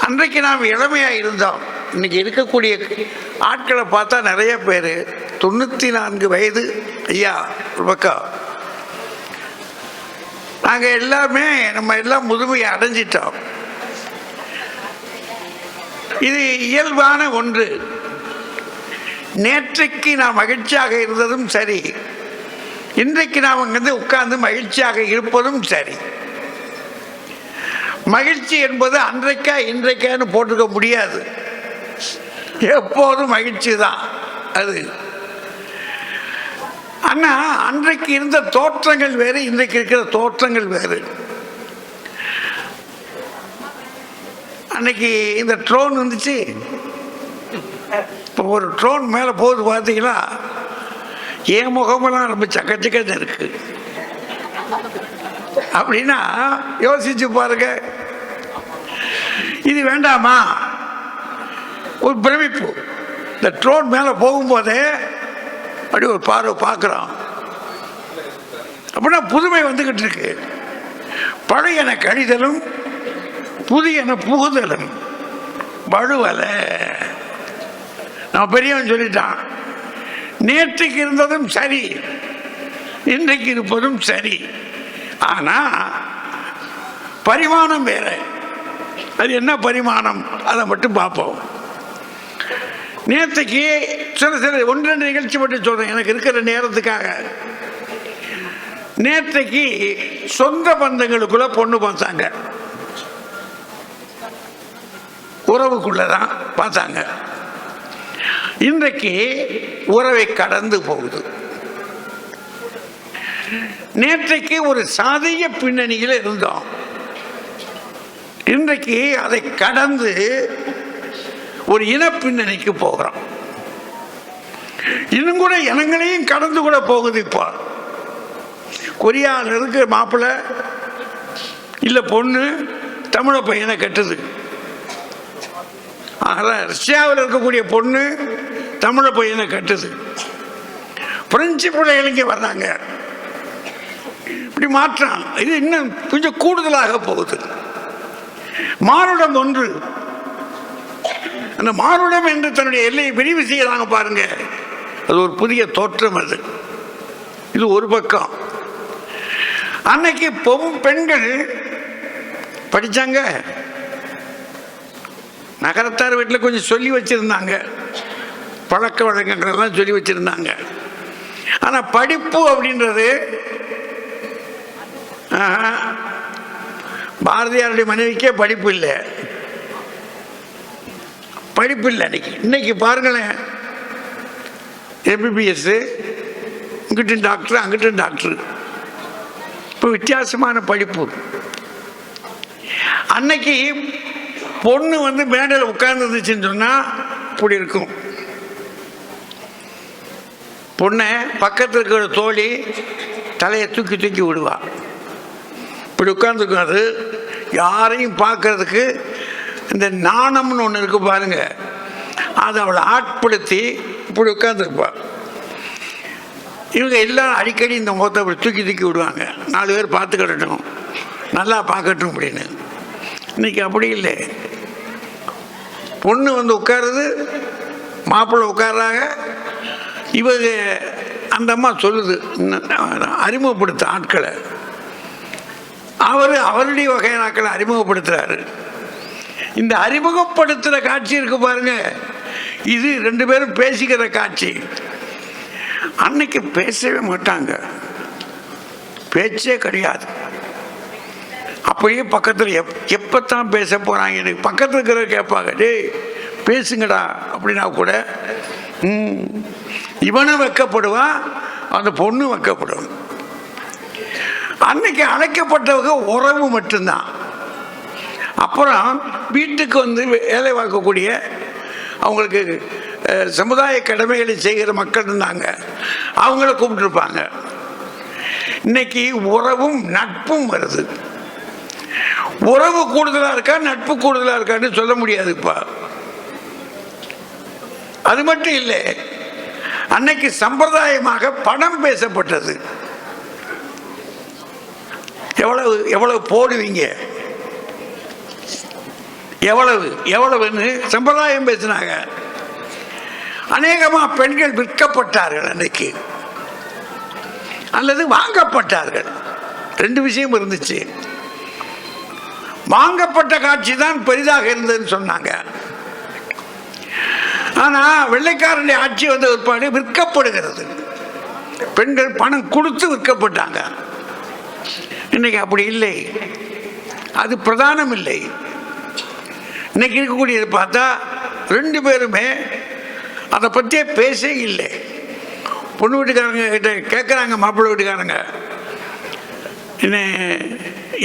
அன்றைக்கு நாம் இளமையாக இருந்தோம். இன்றைக்கி இருக்கக்கூடிய ஆட்களை பார்த்தா நிறைய பேர். தொண்ணூற்றி நான்கு வயது. ஐயா ஒரு பக்கம். நாங்கள் எல்லாமே நம்ம எல்லாம் முதுமையை அடைஞ்சிட்டோம். இது இயல்பான ஒன்று. நேற்றைக்கு நாம் மகிழ்ச்சியாக இருந்ததும் சரி. இன்றைக்கு நாம் வந்து உட்கார்ந்து மகிழ்ச்சியாக இருப்பதும் சரி. மகிழ்ச்சி என்பது அன்றைக்கா இன்றைக்கான்னு போட்டுக்க முடியாது. எப்போதும் மகிழ்ச்சி தான் அது. ஆனா அன்றைக்கு இருந்த தோற்றங்கள் வேறு இன்றைக்கு இருக்கிற தோற்றங்கள் வேறு. அன்னைக்கு இந்த ட்ரோன் வந்துச்சு. இப்போ ஒரு ட்ரோன் மேலே போகுது பார்த்தீங்களா? என் முகமெல்லாம் ரொம்ப சக்கச்சக்கன்னு இருக்கு. அப்படின்னா யோசிச்சு பாருங்க. இது வேண்டாமா? ஒரு பிரமிப்பு. இந்த ட்ரோன் மேலே போகும்போதே அப்படி ஒரு பார்வை பார்க்குறோம் அப்படின்னா புதுமை வந்துக்கிட்டு இருக்கு. பழையன கழிதலும் புதியன புகுதலும். வலுவலை நான் பெரியவன் சொல்லிட்டான். நேற்றுக்கு இருந்ததும் சரி இன்றைக்கு இருப்பதும் சரி. ஆனால் பரிமாணம் வேறு. அது என்ன பரிமாணம்? அதை மட்டும் பார்ப்போம். நேற்றுக்கு சில சில ஒன்று ரெண்டு நிகழ்ச்சி மட்டும் சொல்கிறேன் எனக்கு இருக்கிற நேரத்துக்காக. நேற்றைக்கு சொந்த பந்தங்களுக்குள்ள பொண்ணு பார்த்தாங்க. உறவுக்குள்ளதான் பார்த்தாங்க. இன்றைக்கு உறவை கடந்து போகுது. நேற்றைக்கு ஒரு சாதிய பின்னணியில் இருந்தோம். இன்றைக்கு அதை கடந்து ஒரு இன பின்னணிக்கு போகிறோம். இன்னும் கூட இனங்களையும் கடந்து கூட போகுது இப்போ. கொரியாவில் இருக்கிற மாப்பிள்ளை இல்லை பொண்ணு தமிழ பையனை கட்டுது. அதனால் ரஷ்யாவில் இருக்கக்கூடிய பொண்ணு தமிழ பையனை கட்டுது. பிரெஞ்சு பிள்ளைகளுக்கு வர்றாங்க. இப்படி மாற்றான் இது இன்னும் கொஞ்சம் கூடுதலாக போகுது. மானுடம் ஒன்று. அந்த மானுடம் என்று தன்னுடைய எல்லையை விரிவு செய்யறாங்க பாருங்க. அது ஒரு புதிய தோற்றம் அது. இது ஒரு பக்கம். அன்னைக்கு பொம் பெண்கள் படித்தாங்க நகரத்தார் வீட்டில் கொஞ்சம் சொல்லி வச்சுருந்தாங்க. பழக்க வழக்கங்கள்லாம் சொல்லி வச்சுருந்தாங்க. ஆனால் படிப்பு அப்படின்றது பாரதியாருடைய மனைவிக்கே படிப்பு இல்லை. படிப்பு இல்லை அன்னைக்கு. இன்னைக்கு பாருங்களேன். எம்பிபிஎஸ் இங்கிட்டும் டாக்டர் அங்கிட்டும் டாக்டர் இப்போ வித்தியாசமான படிப்பு. அன்னைக்கு பொண்ணு வந்து மேடையில் உட்கார்ந்துருந்துச்சுன்னு சொன்னால் இப்படி இருக்கும். பொண்ணை பக்கத்தில் இருக்கிற தோழி தலையை தூக்கி தூக்கி விடுவாள் இப்படி உட்காந்துருக்கும் அது யாரையும் பார்க்கறதுக்கு இந்த நாணம்னு ஒன்று இருக்கு பாருங்க. அதை அவளை ஆட்படுத்தி இப்படி உட்காந்துருப்பா இவங்க எல்லாம் அடிக்கடி இந்த முகத்தை அப்படி தூக்கி தூக்கி விடுவாங்க. நாலு பேர் பார்த்துக்கிடட்டும் நல்லா பார்க்கட்டும் அப்படின்னு. இன்னைக்கு அப்படி இல்லை. பொண்ணு வந்து உட்காருது. மாப்பிள்ளை உட்கார்றாங்க. இவங்க அந்த அம்மா சொல்லுது இன்னும் அறிமுகப்படுத்த ஆட்களை. அவர் அவருடைய வகையனாக்களை அறிமுகப்படுத்துறாரு. இந்த அறிமுகப்படுத்துகிற காட்சி இருக்கு பாருங்க. இது ரெண்டு பேரும் பேசிக்கிற காட்சி. அன்னைக்கு பேசவே மாட்டாங்க. பேச்சே கிடையாது. அப்படியே பக்கத்தில் எப் எப்போத்தான் பேச போகிறாங்க எனக்கு பக்கத்தில் இருக்கிற கேட்பாங்க டேய் பேசுங்கடா அப்படின்னா கூட ம், இவனும் வைக்கப்படுவான் அந்த பொண்ணு வைக்கப்படும் அன்னைக்கு அழைக்கப்பட்டவங்க உறவு மட்டும்தான். அப்புறம் வீட்டுக்கு வந்து வேலை பார்க்கக்கூடிய அவங்களுக்கு சமுதாய கடமைகளை செய்கிற மக்கள் இருந்தாங்க. அவங்கள கூப்பிட்டுருப்பாங்க. இன்னைக்கு உறவும் நட்பும் வருது. உறவு கூடுதலாக இருக்கா நட்பு கூடுதலாக இருக்கான்னு சொல்ல முடியாதுப்பா அது மட்டும் இல்லை அன்னைக்கு சம்பிரதாயமாக பணம் பேசப்பட்டது. எவ்வளவு எவ்வளவு போடுவீங்க? எவ்வளவு எவ்வளவுன்னு சம்பிரதாயம் பேசினாங்க. அநேகமாக பெண்கள் விற்கப்பட்டார்கள் அன்னைக்கு. அல்லது வாங்கப்பட்டார்கள். ரெண்டு விஷயம் இருந்துச்சு. வாங்கப்பட்ட காட்சி தான் பெரிதாக இருந்ததுன்னு சொன்னாங்க. ஆனால் வெள்ளைக்காரனுடைய ஆட்சி வந்த பிற்பாடு விற்கப்படுகிறது. பெண்கள் பணம் கொடுத்து விற்கப்பட்டாங்க. இன்னைக்கு அப்படி இல்லை. அது பிரதானம் இல்லை இன்னைக்கு இருக்கக்கூடியது பார்த்தா ரெண்டு பேருமே அதை பற்றியே பேசே இல்லை. பொண்ணு வீட்டுக்காரங்க கிட்ட கேட்குறாங்க மாப்பிள்ளை வீட்டுக்காரங்க. என்ன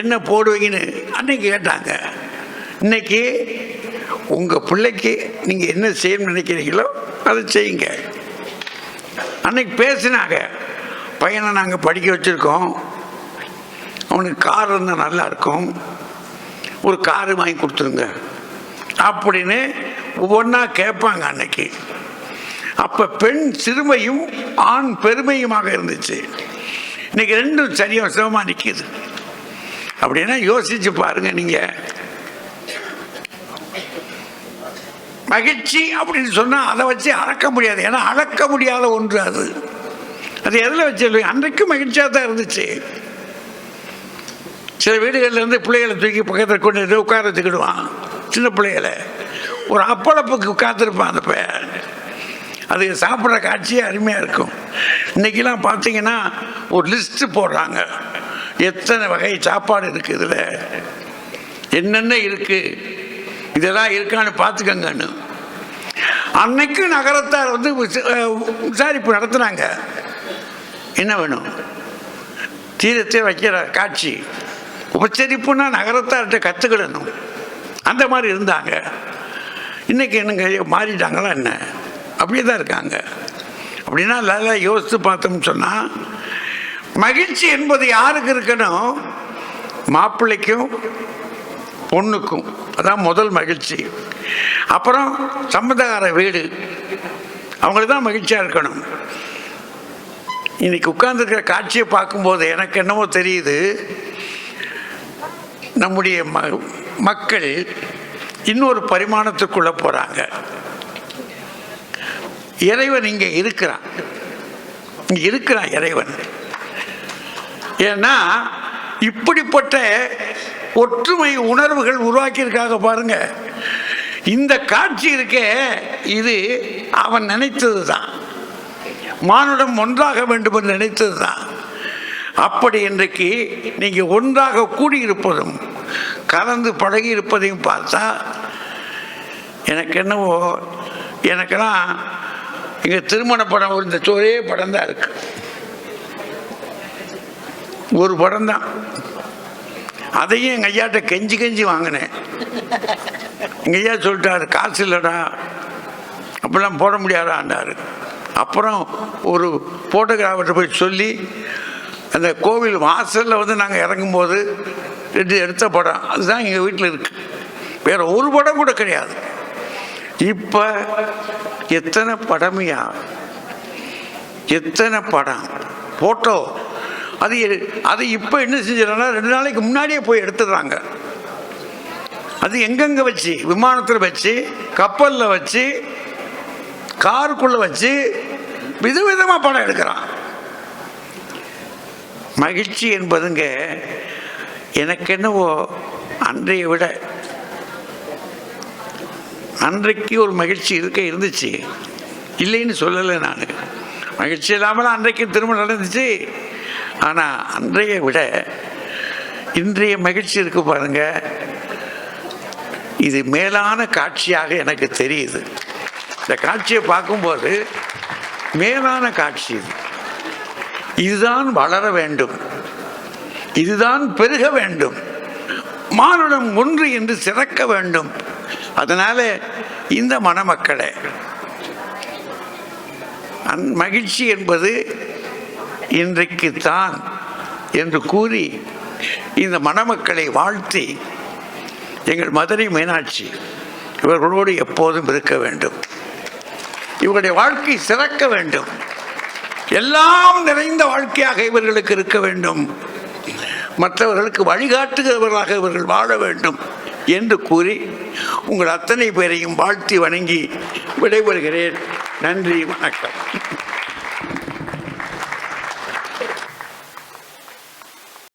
என்ன போடுவீங்கன்னு அன்னைக்கு கேட்டாங்க. இன்னைக்கு உங்கள் பிள்ளைக்கு நீங்கள் என்ன செய்யணும்னு நினைக்கிறீங்களோ அதை செய்யுங்க. அன்னைக்கு பேசினாங்க. பையனை நாங்கள் படிக்க வச்சுருக்கோம். அவனுக்கு கார் இருந்தால் நல்லா இருக்கும் ஒரு காரு வாங்கி கொடுத்துருங்க. அப்படின்னு ஒவ்வொன்றா கேட்பாங்க அன்னைக்கு. அப்போ பெண் சிறுமையும் ஆண் பெருமையுமாக இருந்துச்சு. இன்னைக்கு ரெண்டும் சரியாக சிரமமாக நிற்கிது அப்படின்னா யோசிச்சு பாருங்க நீங்கள் மகிழ்ச்சி அப்படின்னு சொன்னால் அதை வச்சு அளக்க முடியாது. ஏன்னா அளக்க முடியாத ஒன்று அது. அது எதில் வச்சு அன்றைக்கும் மகிழ்ச்சியாக தான் இருந்துச்சு. சில வீடுகள்லேருந்து பிள்ளைகளை தூக்கி பக்கத்தில் கொண்டு வந்து உட்கார வச்சுக்கிடுவான். சின்ன பிள்ளைகளை. ஒரு அப்பளப்புக்கு உட்காந்துருப்பான் அந்த பையன். அது சாப்பிட்ற காட்சியே அருமையாக இருக்கும். இன்றைக்கெலாம் பார்த்தீங்கன்னா ஒரு லிஸ்ட்டு போடுறாங்க. எத்தனை வகை சாப்பாடு இருக்குது இதில்? என்னென்ன இருக்குது இதெல்லாம் இருக்கான்னு பார்த்துக்கங்கன்னு அன்னைக்கு நகரத்தார் வந்து விசாரிப்பு நடத்துனாங்க. என்ன வேணும்? தீரத்தை வைக்கிற காட்சி. உபச்சரிப்புன்னா நகரத்தார்கிட்ட கற்றுக்கிடணும் அந்த மாதிரி இருந்தாங்க. இன்னைக்கு என்னங்க மாறிட்டாங்களா என்ன? அப்படியே தான் இருக்காங்க. அப்படின்னா நல்லா யோசித்து பார்த்தோம்னு சொன்னால் மகிழ்ச்சி என்பது யாருக்கு இருக்கணும்? மாப்பிள்ளைக்கும் பொண்ணுக்கும். அதான் முதல் மகிழ்ச்சி. அப்புறம் சம்மந்தக்கார வீடு. அவங்களுக்கு தான் மகிழ்ச்சியாக இருக்கணும். இன்னைக்கு உட்கார்ந்துருக்கிற காட்சியை பார்க்கும்போது எனக்கு என்னவோ தெரியுது நம்முடைய ம மக்கள் இன்னொரு பரிமாணத்துக்குள்ளே போகிறாங்க இறைவன் இங்கே இருக்கிறான். இங்கே இருக்கிறான் இறைவன். ஏன்னா இப்படிப்பட்ட ஒற்றுமை உணர்வுகள் உருவாக்கியிருக்காக பாருங்க. இந்த காட்சி இருக்கே இது அவன் நினைத்தது தான் மானுடம் ஒன்றாக வேண்டும் என்று நினைத்தது தான் அப்படி இன்றைக்கு நீங்கள் ஒன்றாக கூடியிருப்பதும் கலந்து பழகி இருப்பதையும் பார்த்தா எனக்கு என்னவோ எனக்கெல்லாம் இங்கே திருமண படம் ஒரு இந்த ஒரே படம் தான் இருக்கு. ஒரு படம் தான். அதையும் எங்கள் ஐயாட்ட கெஞ்சி கெஞ்சி வாங்கினேன். எங்கள் ஐயா சொல்லிட்டாரு காசு இல்லைடா அப்படிலாம் போட முடியாதாண்டாரு அப்புறம் ஒரு ஃபோட்டோகிராஃபர்கிட்ட போய் சொல்லி அந்த கோவில் வாசலில் வந்து நாங்கள் இறங்கும்போது ரெண்டு எடுத்த படம். அதுதான் எங்கள் வீட்டில் இருக்குது வேற ஒரு படம் கூட கிடையாது. இப்போ எத்தனை படமையா? எத்தனை படம்? ஃபோட்டோ அது அது இப்போ என்ன செஞ்சிடறாங்கன்னா ரெண்டு நாளைக்கு முன்னாடியே போய் எடுத்துடுறாங்க. அது எங்கெங்கே வச்சு? விமானத்தில் வச்சு கப்பலில் வச்சு காருக்குள்ளே வச்சு விதவிதமாக படம் எடுக்கிறான். மகிழ்ச்சி என்பதுங்க எனக்கென்னவோ அன்றைய விட அன்றைக்கு ஒரு மகிழ்ச்சி இருக்க இருந்துச்சு. இல்லைன்னு சொல்லலை நான். மகிழ்ச்சி இல்லாமல் அன்றைக்கு திருமணம் நடந்துச்சு. ஆனால் அன்றைய விட இன்றைய மகிழ்ச்சி இருக்கு பாருங்க. இது மேலான காட்சியாக எனக்கு தெரியுது. இந்த காட்சியை பார்க்கும்போது மேலான காட்சி இது. இதுதான் வளர வேண்டும். இதுதான் பெருக வேண்டும். மானுடம் ஒன்று என்று சிறக்க வேண்டும். அதனால இந்த மணமக்களே அந் மகிழ்ச்சி என்பது இன்றைக்கு தான் என்று கூறி இந்த மணமக்களை வாழ்த்தி எங்கள் மதுரை மீனாட்சி இவர்களோடு எப்போதும் இருக்க வேண்டும். இவருடைய வாழ்க்கை சிறக்க வேண்டும். எல்லாம் நிறைந்த வாழ்க்கையாக இவர்களுக்கு இருக்க வேண்டும். மற்றவர்களுக்கு வழிகாட்டுகிறவர்களாக இவர்கள் வாழ வேண்டும் என்று கூறி உங்கள் அத்தனை பேரையும் வாழ்த்தி வணங்கி விடைபெறுகிறேன். நன்றி வணக்கம்.